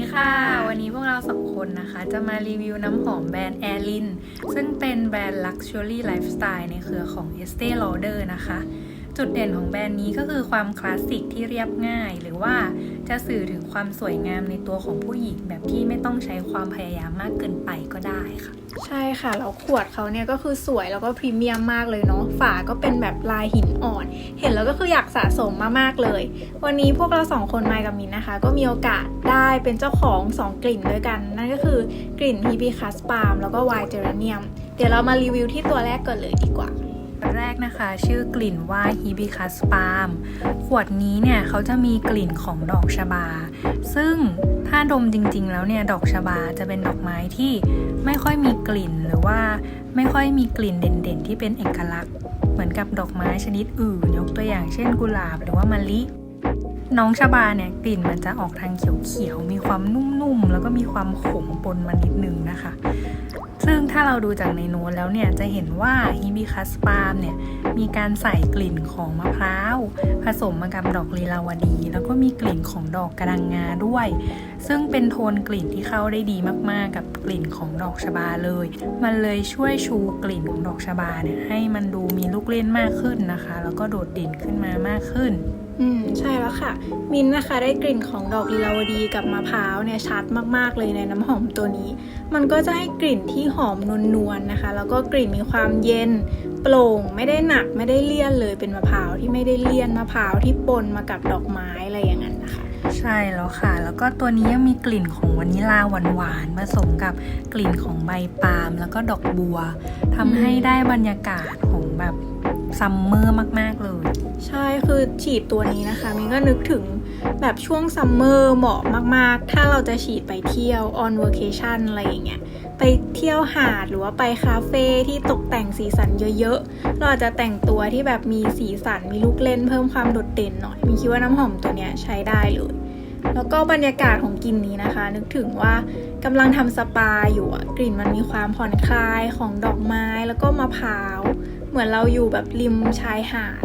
ดีค่ะ วันนี้พวกเราสองคนนะคะ จะมารีวิวน้ำหอมแบรนด์แอร์ลินซึ่งเป็นแบรนด์ Luxury Lifestyle ในเครือของ Estee Lauder นะคะ จุดเด่นของแบรนด์นี้ก็คือความคลาสสิกที่เรียบง่าย หรือว่าจะสื่อถึงความสวยงามในตัวของผู้หญิงแบบที่ไม่ต้องใช้ความพยายามมากเกินไปก็ได้ค่ะ ใช่ค่ะแล้วขวดเขาเนี่ยก็คือสวยแล้วก็พรีเมียมมากเลยเนาะฝาก็เป็นแบบลายหินอ่อน เห็นแล้วก็คืออยากสะสมมากๆเลย วันนี้พวกเราสองคนมากับมินนะคะ ก็มีโอกาสได้เป็นเจ้าของ 2 กลิ่นด้วยกัน นั่นก็คือกลิ่นฮิบิคัสปาล์มแล้วก็ไวเจอร์เนียมเดี๋ยวเรามารีวิวที่ตัวแรกก่อนเลยดีกว่า แรกนะคะ ชื่อกลิ่นว่า Hibiscus Palm ขวดนี้เนี่ยเขาจะมีกลิ่นของดอกชบา ซึ่งถ้าดมจริงๆ แล้วเนี่ยดอกชบาจะเป็นดอกไม้ที่ไม่ค่อยมีกลิ่นหรือว่าไม่ค่อยมีกลิ่นเด่นๆ ที่เป็นเอกลักษณ์ เหมือนกับดอกไม้ชนิดอื่น ยกตัวอย่างเช่นกุหลาบหรือว่ามะลิน้องชบาเนี่ยกลิ่นมันจะออกทางเขียวๆมีความนุ่มๆแล้วก็มีความขมปนมานิดนึงนะคะ ซึ่งาเราดูจากในโน้ตแล้วเนี่ยจะเห็นว่าฮิบิคัสปาล์มเนี่ยมีการใส่กลิ่นของมะพร้าวผสมมากับดอกลีลาวดี แล้วก็มีกลิ่นของดอกกระดังงาด้วย ซึ่งเป็นโทนกลิ่นที่เข้าได้ดีมากๆ กับกลิ่นของดอกชบาเลย มันเลยช่วยชูกลิ่นของดอกชบาเนี่ยให้มันดูมีลูกเล่นมากขึ้นนะคะ แล้วก็โดดเด่นขึ้นมามากขึ้น อืมใช่แล้วค่ะ มินนะคะได้กลิ่นของดอกลีลาวดีกับมะพร้าวเนี่ยชัดมากๆเลยในน้ำหอมตัวนี้ มันก็จะให้กลิ่นที่หอมนวลๆนะคะ แล้วก็กลิ่นมีความเย็น โปร่งไม่ได้หนักไม่ได้เลี่ยนเลยเป็นมะพร้าวที่ไม่ได้เลี่ยนมะพร้าวที่ปนมากับดอกไม้อะไรอย่างนั้นนะคะ ใช่แล้วค่ะ แล้วก็ตัวนี้ยังมีกลิ่นของวานิลาหวานๆผสมกับกลิ่นของใบปาล์มแล้วก็ดอกบัวทำให้ได้บรรยากาศของแบบ ซัมเมอร์มาก ๆ เลย ใช่คือฉีดตัวนี้นะคะมินก็นึกถึงแบบช่วงซัมเมอร์เหมาะมาก ๆ ถ้าเราจะฉีดไปเที่ยว on vacation อะไรอย่างเงี้ยไปเที่ยวหาดหรือว่าไปคาเฟ่ที่ตกแต่งสีสันเยอะ ๆ เราอาจจะแต่งตัวที่แบบมีสีสันมีลูกเล่นเพิ่มความโดดเด่นหน่อยมินคิดว่าน้ำหอมตัวเนี้ยใช้ได้เลยแล้วก็บรรยากาศของกลิ่นนี้นะคะ นึกถึงว่ากำลังทำสปาอยู่กลิ่นมันมีความผ่อนคลายของดอกไม้แล้วก็มะพร้าว เหมือนเราอยู่แบบริมชายหาด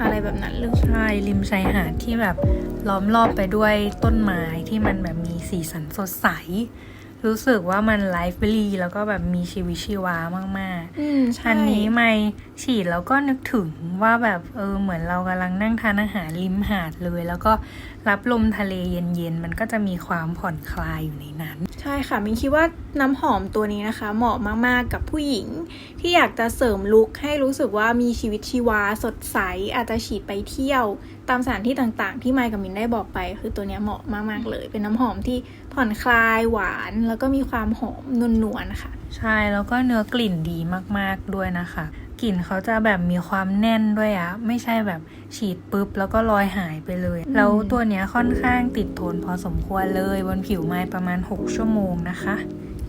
อะไรแบบนั้นเลยใช่ริมชายหาดที่แบบล้อมรอบไปด้วยต้นไม้ที่มันแบบมีสีสันสดใส รู้สึกว่ามันไลฟ์ลีแล้วก็แบบมีชีวิตชีวามากๆอืมใช่ อันนี้ไม่ฉีดแล้วก็นึกถึงว่าแบบเออเหมือนเรากำลังนั่งทานอาหารริมหาดเลย แล้วก็รับลมทะเลเย็นๆ มันก็จะมีความผ่อนคลายอยู่ในนั้น ใช่ค่ะมินคิดว่าน้ำหอมตัวนี้นะคะ เหมาะมากๆกับผู้หญิง ที่อยากจะเสริมลุคให้รู้สึกว่ามีชีวิตชีวาสดใสอาจจะฉีดไปเที่ยว ตามสถานที่ต่างๆ ที่ไมค์กับมินได้บอกไป คือตัวเนี้ยเหมาะมากๆเลย เป็นน้ำหอมที่ผ่อนคลายหวาน แล้วก็มีความหอมนวลๆนะคะใช่แล้วก็เนื้อกลิ่นดีมากๆด้วยนะคะกลิ่นเขาจะแบบมีความแน่นด้วยอะไม่ใช่แบบฉีดปุ๊บแล้วก็ลอยหายไปเลยอืมแล้วตัวเนี้ยค่อนข้างติดทนพอสมควรเลยบนผิวไม้ประมาณ 6 ชั่วโมงนะคะ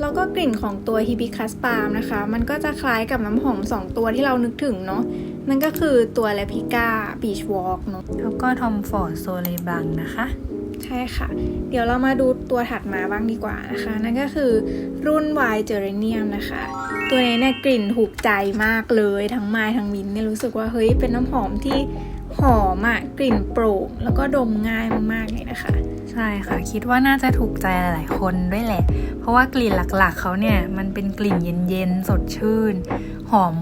แล้วก็กลิ่นของตัว Hibiscus Balm นะคะ มันก็จะคล้ายกับน้ำหอม 2 ตัวที่เรานึกถึงเนาะนั่นก็คือตัว l e p i c a Beach Walk เนาะแล้วก็ทอมฟอร์ดโซเลบังนะคะ ใช่ค่ะ เดี๋ยวเรามาดูตัวถัดมาบ้างดีกว่านะคะ นั่นก็คือรุ่น Y Geranium นะคะ ตัวนี้เนี่ยกลิ่นถูกใจมากเลยทั้งไม้ทั้งมินท์เนี่ยรู้สึกว่าเฮ้ยเป็นน้ำหอมที่หอมอะกลิ่นโปร่งแล้วก็ดมง่ายมากๆเลยนะคะ ใช่ค่ะ คิดว่าน่าจะถูกใจหลาย ๆ คนด้วยแหละ เพราะว่ากลิ่นหลักๆเขาเนี่ย มันเป็นกลิ่นเย็น ๆ สดชื่น หอม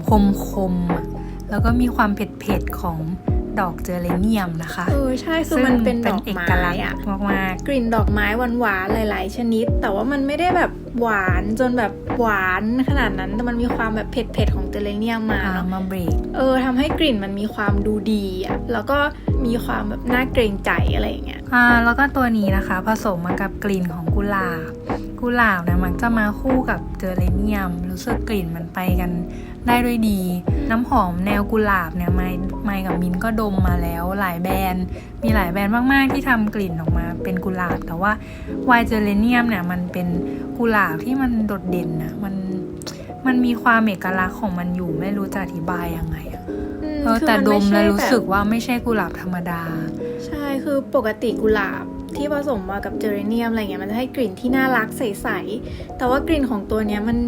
คมๆอะ แล้วก็มีความเผ็ดๆของดอกเจอเรเนียมนะคะ เออใช่คือมันเป็นดอกเอไม้กลักษณ์อะมากกลิ่นดอกไม้หวานๆหลาย ๆ ชนิด แต่ว่ามันไม่ได้แบบหวานจนแบบหวานขนาดนั้น แต่มันมีความแบบเผ็ดๆของเจเลเนียมๆมาอ่าเนาะมาเบรกเออทำให้กลิ่นมันมีความดูดีอะแล้วก็มีความแบบน่าเกรงใจอะไรอย่างเงี้ยอ่าแล้วก็ตัวนี้นะคะ ผสมมากับกลิ่นของกุหลาบ กุหลาบเนี่ยมักจะมาคู่กับเจอเรเนียม รู้สึกกลิ่นมันไปกันได้ด้วยดี น้ำหอมแนวกุหลาบเนี่ยไมไมกับมินก็ดมมาแล้วหลายแบรนด์ มีหลายแบรนด์มากๆที่ทำกลิ่นออกมาเป็นกุหลาบ แต่ว่าไวเจอเรเนียมเนี่ยมันเป็นกุหลาบที่มันโดดเด่นนะมันมันมีความเอกลักษณ์ของมันอยู่ไม่รู้จะอธิบายยังไงอะเออแต่ดมแล้วรู้สึกว่าไม่ใช่กุหลาบธรรมดา ใช่คือปกติกุหลาบ ที่ผสมมากับเจอเรเนียมอะไรเงี้ยมันจะให้กลิ่นที่น่ารักใสๆ แต่ว่ากลิ่นของตัวเนี้ยมัน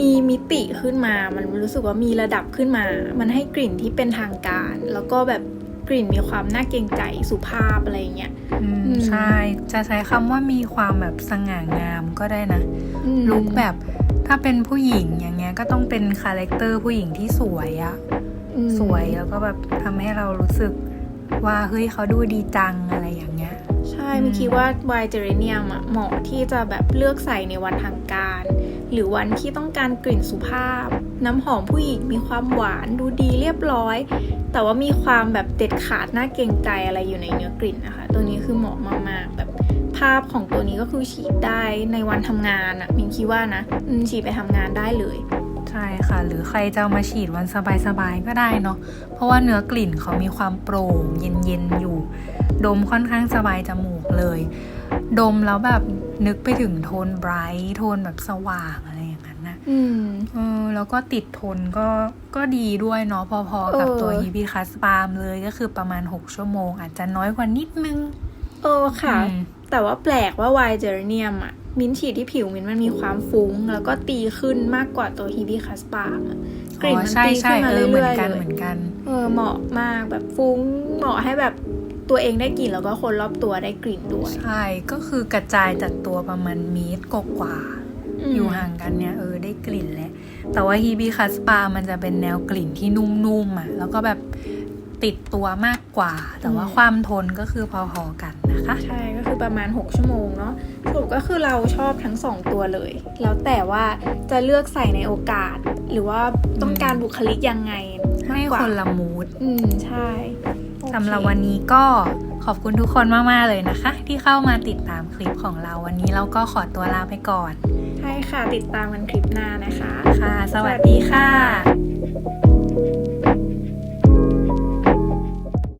มีมิติขึ้นมา มันรู้สึกว่ามีระดับขึ้นมา มันให้กลิ่นที่เป็นทางการ แล้วก็แบบกลิ่นมีความน่าเกรงใจสุภาพอะไรอย่างเงี้ยอืมอืมใช่ จะใช้คำว่ามีความแบบสง่างามก็ได้นะอืมลุคแบบถ้าเป็นผู้หญิงอย่างเงี้ยก็ต้องเป็นคาแรคเตอร์ผู้หญิงที่สวยอะอืมสวยแล้วก็แบบทำให้เรารู้สึกว่าเฮ้ยเขาดูดีจังอะไรอย่างเงี้ยใช่อื มมีคิดว่าไวน์เจเรเนียมอะเหมาะที่จะแบบเลือกใส่ในวันทางการ หรือวันที่ต้องการกลิ่นสุภาพ น้ำหอมผู้หญิงมีความหวานดูดีเรียบร้อย แต่ว่ามีความแบบเด็ดขาดน่าเกรงใจอะไรอยู่ในเนื้อกลิ่นนะคะ ตัวนี้คือเหมาะมากๆแบบภาพของตัวนี้ก็คือฉีดได้ในวันทำงานอะมินคิดว่านะฉีดไปทำงานได้เลย ใช่ค่ะ หรือใครจะเอามาฉีดวันสบายๆก็ได้เนาะเพราะว่าเนื้อกลิ่นเขามีความโปร่งเย็นๆอยู่ ดมค่อนข้างสบายจมูกเลย ดมแล้วแบบนึกไปถึงโทนไบรท์โทนแบบสว่างอะไรอย่างนั้นนะอืมเออแล้วก็ติดทนก็ก็ดีด้วยเนาะพอๆ กับเออตัวฮีบิคัสปาล์มเลยก็คือประมาณ 6 ชั่วโมง อาจจะน้อยกว่านิดนึง เออค่ะอืมแต่ว่าแปลกว่าไวน์เจเรเนียมอะ มิ้นท์ฉีดที่ผิวมิ้นท์มันมีความฟุ้ง แล้วก็ตีขึ้นมากกว่าตัวฮีบิคัสปาล์มอะกลิ่นอ๋อมันใช่ตีใช่ขึ้นมาเอเรื่อเหมืออนยกันๆเลเหมืยอนกันเออเหมาะมากแบบฟุ้งเหมาะให้แบบตัวเองได้กลิ่นแล้วก็คนรอบตัวได้กลิ่นด้วย ใช่ ก็คือกระจายจากตัวประมาณเมตรกว่าๆมอยู่ห่างกันเนี่ยเออได้กลิ่นแหละแต่ว่าฮีบิคัสปามันจะเป็นแนวกลิ่นที่นุ่มๆอะแล้วก็แบบ ติดตัวมากกว่า แต่ว่าความทนก็คือพอๆกันนะคะ ใช่ก็คือประมาณ 6 ชั่วโมงเนาะสรุปก็คือเราชอบทั้ง 2 ตัวเลย แล้วแต่ว่าจะเลือกใส่ในโอกาส หรือว่าต้องการบุคลิกยังไงให้มากกว่าคนละมูดอืมใช่โอเคสำหรับวันนี้ก็ขอบคุณทุกคนมากๆเลยนะคะ ที่เข้ามาติดตามคลิปของเราวันนี้เราก็ขอตัวลาไปก่อน ใช่ค่ะติดตามกันคลิปหน้านะคะ ค่ะ สวัสดีค่ะ